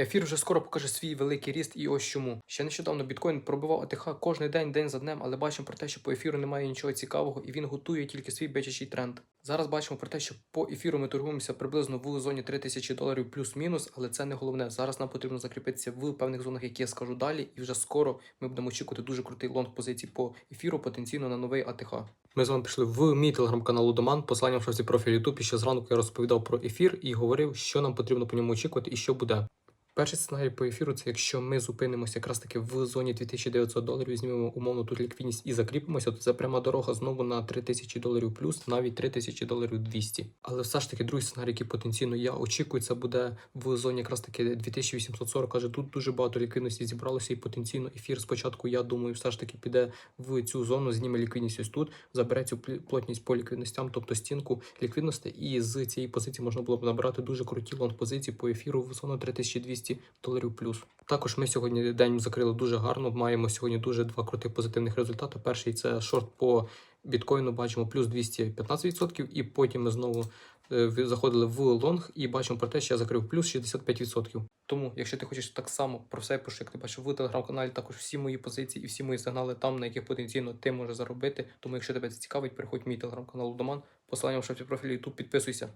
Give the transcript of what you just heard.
Ефір вже скоро покаже свій великий ріст, і ось чому. Ще нещодавно біткоін пробивав АТХ кожен день, день за днем, але бачимо про те, що по ефіру немає нічого цікавого, і він готує тільки свій бичачий тренд. Зараз бачимо про те, що по ефіру ми торгуємося приблизно в зоні 3000 доларів плюс-мінус, але це не головне. Зараз нам потрібно закріпитися в певних зонах, які я скажу далі, і вже скоро ми будемо очікувати дуже крутий лонг позицій по ефіру, потенційно на новий АТХ. Ми з вами пішли в мій телеграм-канал Лудоман. Посилання в шапці профілю YouTube. І ще зранку я розповідав про ефір і говорив, що нам потрібно по ньому очікувати і що буде. Перший сценарій по ефіру це якщо ми зупинимося якраз таки в зоні 2900 доларів, візьмемо умовно тут ліквідність і закріпимося, то це пряма дорога знову на 3000 доларів плюс, навіть 3000 доларів 200. Але все ж таки другий сценарій, який потенційно я очікую, це буде в зоні якраз таки 2840. Каже, тут дуже багато ліквідності зібралося, і потенційно ефір спочатку, я думаю, все ж таки піде в цю зону, зніме ліквідність ось тут, забере цю плотність по ліквідностям, тобто стінку ліквідності, і з цієї позиції можна було б набрати дуже круті лонг позиції по ефіру в зону 3200 доларів плюс. Також ми сьогодні день закрили дуже гарно. Маємо сьогодні дуже два крутих позитивних результати. Перший це шорт по біткоїну, бачимо плюс 215%, і потім ми знову е, заходили в лонг і бачимо про те, що я закрив плюс 65%. Тому, якщо ти хочеш так само про все пишу, як ти бачив в телеграм-каналі, також всі мої позиції і всі мої сигнали там, на яких потенційно ти можеш заробити. Тому, якщо тебе це цікавить, переходь в мій телеграм-канал Доман. Посилання в шапці профілю YouTube, підписуйся.